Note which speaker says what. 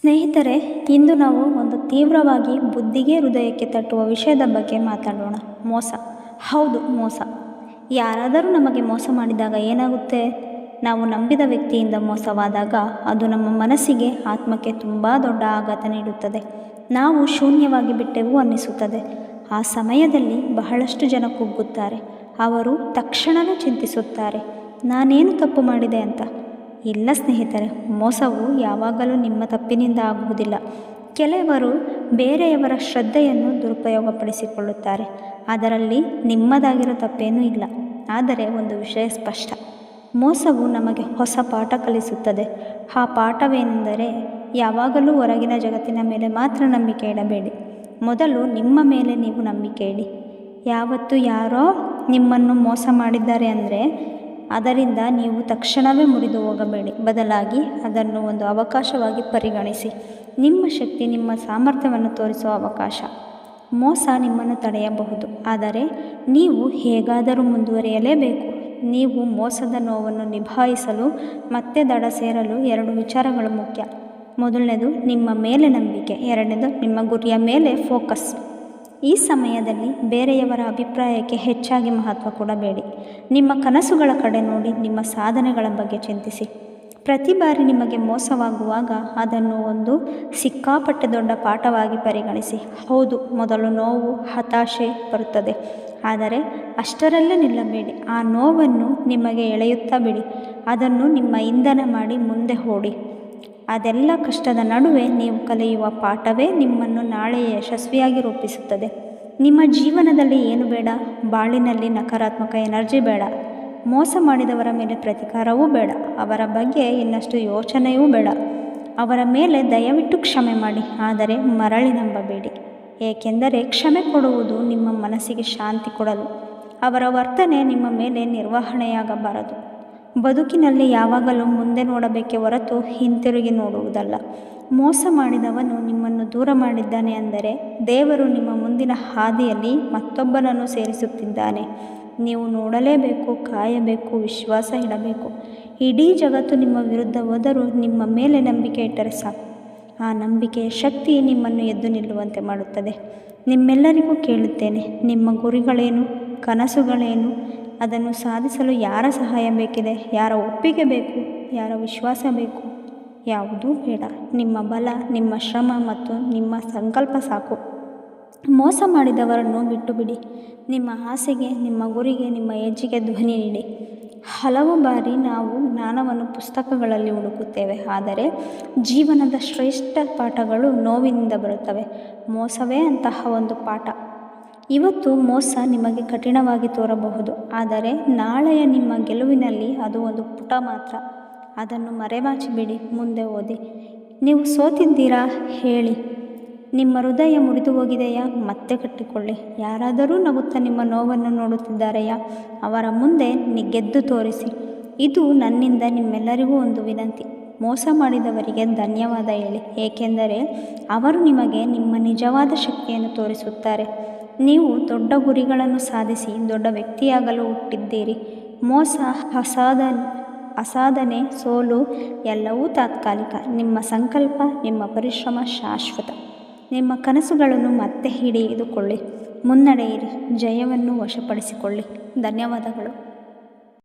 Speaker 1: ಸ್ನೇಹಿತರೆ, ಇಂದು ನಾವು ಒಂದು ತೀವ್ರವಾಗಿ ಬುದ್ಧಿಗೆ ಹೃದಯಕ್ಕೆ ತಟ್ಟುವ ವಿಷಯದ ಬಗ್ಗೆ ಮಾತಾಡೋಣ. ಮೋಸ. ಹೌದು, ಮೋಸ. ಯಾರಾದರೂ ನಮಗೆ ಮೋಸ ಮಾಡಿದಾಗ ಏನಾಗುತ್ತೆ? ನಾವು ನಂಬಿದ ವ್ಯಕ್ತಿಯಿಂದ ಮೋಸವಾದಾಗ ಅದು ನಮ್ಮ ಮನಸ್ಸಿಗೆ ಆತ್ಮಕ್ಕೆ ತುಂಬ ದೊಡ್ಡ ಆಘಾತ ನೀಡುತ್ತದೆ. ನಾವು ಶೂನ್ಯವಾಗಿ ಬಿಟ್ಟೆವು ಅನ್ನಿಸುತ್ತದೆ. ಆ ಸಮಯದಲ್ಲಿ ಬಹಳಷ್ಟು ಜನ ಕುಗ್ಗುತ್ತಾರೆ ಅವರು ತಕ್ಷಣವೇ ಚಿಂತಿಸುತ್ತಾರೆ. ನಾನೇನು ತಪ್ಪು ಮಾಡಿದೆ ಅಂತ. ಇಲ್ಲ ಸ್ನೇಹಿತರೆ, ಮೋಸವು ಯಾವಾಗಲೂ ನಿಮ್ಮ ತಪ್ಪಿನಿಂದ ಆಗುವುದಿಲ್ಲ. ಕೆಲವರು ಬೇರೆಯವರ ಶ್ರದ್ಧೆಯನ್ನು ದುರುಪಯೋಗಪಡಿಸಿಕೊಳ್ಳುತ್ತಾರೆ. ಅದರಲ್ಲಿ ನಿಮ್ಮದಾಗಿರೋ ತಪ್ಪೇನೂ ಇಲ್ಲ. ಆದರೆ ಒಂದು ವಿಷಯ ಸ್ಪಷ್ಟ. ಮೋಸವು ನಮಗೆ ಹೊಸ ಪಾಠ ಕಲಿಸುತ್ತದೆ. ಆ ಪಾಠವೇನೆಂದರೆ ಯಾವಾಗಲೂ ಹೊರಗಿನ ಜಗತ್ತಿನ ಮೇಲೆ ಮಾತ್ರ ನಂಬಿಕೆ ಇಡಬೇಡಿ. ಮೊದಲು ನಿಮ್ಮ ಮೇಲೆ ನೀವು ನಂಬಿಕೆ ಇಡಿ. ಯಾವತ್ತು ಯಾರೋ ನಿಮ್ಮನ್ನು ಮೋಸ ಮಾಡಿದ್ದಾರೆ ಅಂದರೆ ಅದರಿಂದ ನೀವು ತಕ್ಷಣವೇ ಮುರಿದು ಹೋಗಬೇಡಿ. ಬದಲಾಗಿ ಅದನ್ನು ಒಂದು ಅವಕಾಶವಾಗಿ ಪರಿಗಣಿಸಿ. ನಿಮ್ಮ ಶಕ್ತಿ ನಿಮ್ಮ ಸಾಮರ್ಥ್ಯವನ್ನು ತೋರಿಸುವ ಅವಕಾಶ. ಮೋಸ ನಿಮ್ಮನ್ನು ತಡೆಯಬಹುದು. ಆದರೆ ನೀವು ಹೇಗಾದರೂ ಮುಂದುವರಿಯಲೇಬೇಕು. ನೀವು ಮೋಸದ ನೋವನ್ನು ನಿಭಾಯಿಸಲು ಮತ್ತೆ ದಡ ಸೇರಲು ಎರಡು ವಿಚಾರಗಳು ಮುಖ್ಯ. ಮೊದಲನೇದು ನಿಮ್ಮ ಮೇಲೆ ನಂಬಿಕೆ. ಎರಡನೇದು ನಿಮ್ಮ ಗುರಿಯ ಮೇಲೆ ಫೋಕಸ್ ಈ ಸಮಯದಲ್ಲಿ ಬೇರೆಯವರ ಅಭಿಪ್ರಾಯಕ್ಕೆ ಹೆಚ್ಚಾಗಿ ಮಹತ್ವ ಕೊಡಬೇಡಿ. ನಿಮ್ಮ ಕನಸುಗಳ ಕಡೆ ನೋಡಿ, ನಿಮ್ಮ ಸಾಧನೆಗಳ ಬಗ್ಗೆ ಚಿಂತಿಸಿ. ಪ್ರತಿ ಬಾರಿ ನಿಮಗೆ ಮೋಸವಾಗುವಾಗ ಅದನ್ನು ಒಂದು ಸಿಕ್ಕಾಪಟ್ಟೆ ದೊಡ್ಡ ಪಾಠವಾಗಿ ಪರಿಗಣಿಸಿ. ಹೌದು, ಮೊದಲು ನೋವು, ಹತಾಶೆ ಬರುತ್ತದೆ. ಆದರೆ ಅಷ್ಟರಲ್ಲೇ ನಿಲ್ಲಬೇಡಿ. ಆ ನೋವನ್ನು ನಿಮಗೆ ಎಳೆಯುತ್ತಾ ಬಿಡಿ. ಅದನ್ನು ನಿಮ್ಮ ಇಂಧನ ಮಾಡಿ ಮುಂದೆ ಓಡಿ ಅದೆಲ್ಲ ಕಷ್ಟದ ನಡುವೆ ನೀವು ಕಲಿಯುವ ಪಾಠವೇ ನಿಮ್ಮನ್ನು ನಾಳೆ ಯಶಸ್ವಿಯಾಗಿ ರೂಪಿಸುತ್ತದೆ. ನಿಮ್ಮ ಜೀವನದಲ್ಲಿ ಏನು ಬೇಡ? ಬಾಳಿನಲ್ಲಿ ನಕಾರಾತ್ಮಕ ಎನರ್ಜಿ ಬೇಡ. ಮೋಸ ಮಾಡಿದವರ ಮೇಲೆ ಪ್ರತಿಕಾರವೂ ಬೇಡ. ಅವರ ಬಗ್ಗೆ ಇನ್ನಷ್ಟು ಯೋಚನೆಯೂ ಬೇಡ. ಅವರ ಮೇಲೆ ದಯವಿಟ್ಟು ಕ್ಷಮೆ ಮಾಡಿ. ಆದರೆ ಮರಳಿ ನಂಬಬೇಡಿ. ಏಕೆಂದರೆ ಕ್ಷಮೆ ಕೊಡುವುದು ನಿಮ್ಮ ಮನಸ್ಸಿಗೆ ಶಾಂತಿ ಕೊಡಲು. ಅವರ ವರ್ತನೆ ನಿಮ್ಮ ಮೇಲೆ ನಿರ್ವಹಣೆಯಾಗಬಾರದು. ಬದುಕಿನಲ್ಲಿ ಯಾವಾಗಲೂ ಮುಂದೆ ನೋಡಬೇಕೆ ಹೊರತು ಹಿಂತಿರುಗಿ ನೋಡುವುದಲ್ಲ. ಮೋಸ ಮಾಡಿದವನು ನಿಮ್ಮನ್ನು ದೂರ ಮಾಡಿದ್ದಾನೆ ಅಂದರೆ ದೇವರು ನಿಮ್ಮ ಮುಂದಿನ ಹಾದಿಯಲ್ಲಿ ಮತ್ತೊಬ್ಬನನ್ನು ಸೇರಿಸುತ್ತಿದ್ದಾನೆ. ನೀವು ನೋಡಲೇಬೇಕು, ಕಾಯಬೇಕು, ವಿಶ್ವಾಸ ಇಡಬೇಕು. ಇಡೀ ಜಗತ್ತು ನಿಮ್ಮ ವಿರುದ್ಧ ಹೋದರೂ ನಿಮ್ಮ ಮೇಲೆ ನಂಬಿಕೆ ಇಟ್ಟರೆ ಸಾಕು. ಆ ನಂಬಿಕೆಯ ಶಕ್ತಿ ನಿಮ್ಮನ್ನು ಎದ್ದು ನಿಲ್ಲುವಂತೆ ಮಾಡುತ್ತದೆ. ನಿಮ್ಮೆಲ್ಲರಿಗೂ ಕೇಳುತ್ತೇನೆ, ನಿಮ್ಮ ಗುರಿಗಳೇನು, ಕನಸುಗಳೇನು? ಅದನ್ನು ಸಾಧಿಸಲು ಯಾರ ಸಹಾಯ ಬೇಕಿದೆ? ಯಾರ ಒಪ್ಪಿಗೆ ಬೇಕು? ಯಾರ ವಿಶ್ವಾಸ ಬೇಕು? ಯಾವುದೂ ಬೇಡ. ನಿಮ್ಮ ಬಲ, ನಿಮ್ಮ ಶ್ರಮ ಮತ್ತು ನಿಮ್ಮ ಸಂಕಲ್ಪ ಸಾಕು. ಮೋಸ ಮಾಡಿದವರನ್ನು ಬಿಟ್ಟು ಬಿಡಿ ನಿಮ್ಮ ಆಸೆಗೆ, ನಿಮ್ಮ ಗುರಿಗೆ, ನಿಮ್ಮ ಹೆಜ್ಜೆಗೆ ಧ್ವನಿ ನೀಡಿ ಹಲವು ಬಾರಿ ನಾವು ಜ್ಞಾನವನ್ನು ಪುಸ್ತಕಗಳಲ್ಲಿ ಹುಡುಕುತ್ತೇವೆ, ಆದರೆ ಜೀವನದ ಶ್ರೇಷ್ಠ ಪಾಠಗಳು ನೋವಿನಿಂದ ಬರುತ್ತವೆ. ಮೋಸವೇ ಅಂತಹ ಒಂದು ಪಾಠ. ಇವತ್ತು ಮೋಸ ನಿಮಗೆ ಕಠಿಣವಾಗಿ ತೋರಬಹುದು, ಆದರೆ ನಾಳೆಯ ನಿಮ್ಮ ಗೆಲುವಿನಲ್ಲಿ ಅದು ಒಂದು ಪುಟ ಮಾತ್ರ. ಅದನ್ನು ಮರೆಮಾಚಿಬಿಡಿ ಮುಂದೆ ಓದಿ. ನೀವು ಸೋತಿದ್ದೀರಾ? ಹೇಳಿ. ನಿಮ್ಮ ಹೃದಯ ಮುರಿದು ಹೋಗಿದೆಯಾ? ಮತ್ತೆ ಕಟ್ಟಿಕೊಳ್ಳಿ. ಯಾರಾದರೂ ನಗುತ್ತಾ ನಿಮ್ಮ ನೋವನ್ನು ನೋಡುತ್ತಿದ್ದಾರೆಯಾ? ಅವರ ಮುಂದೆ ಗೆದ್ದು ತೋರಿಸಿ. ಇದು ನನ್ನಿಂದ ನಿಮ್ಮೆಲ್ಲರಿಗೂ ಒಂದು ವಿನಂತಿ. ಮೋಸ ಮಾಡಿದವರಿಗೆ ಧನ್ಯವಾದ ಹೇಳಿ. ಏಕೆಂದರೆ ಅವರು ನಿಮಗೆ ನಿಮ್ಮ ನಿಜವಾದ ಶಕ್ತಿಯನ್ನು ತೋರಿಸುತ್ತಾರೆ. ನೀವು ದೊಡ್ಡ ಗುರಿಗಳನ್ನು ಸಾಧಿಸಿ ದೊಡ್ಡ ವ್ಯಕ್ತಿಯಾಗಲು ಹುಟ್ಟಿದ್ದೀರಿ. ಮೋಸ, ಅಸಾಧನೆ ಅಸಾಧನೆ, ಸೋಲು ಎಲ್ಲವೂ ತಾತ್ಕಾಲಿಕ. ನಿಮ್ಮ ಸಂಕಲ್ಪ, ನಿಮ್ಮ ಪರಿಶ್ರಮ ಶಾಶ್ವತ. ನಿಮ್ಮ ಕನಸುಗಳನ್ನು ಮತ್ತೆ ಹಿಡಿದುಕೊಳ್ಳಿ. ಮುನ್ನಡೆಯಿರಿ. ಜಯವನ್ನು ವಶಪಡಿಸಿಕೊಳ್ಳಿ. ಧನ್ಯವಾದಗಳು.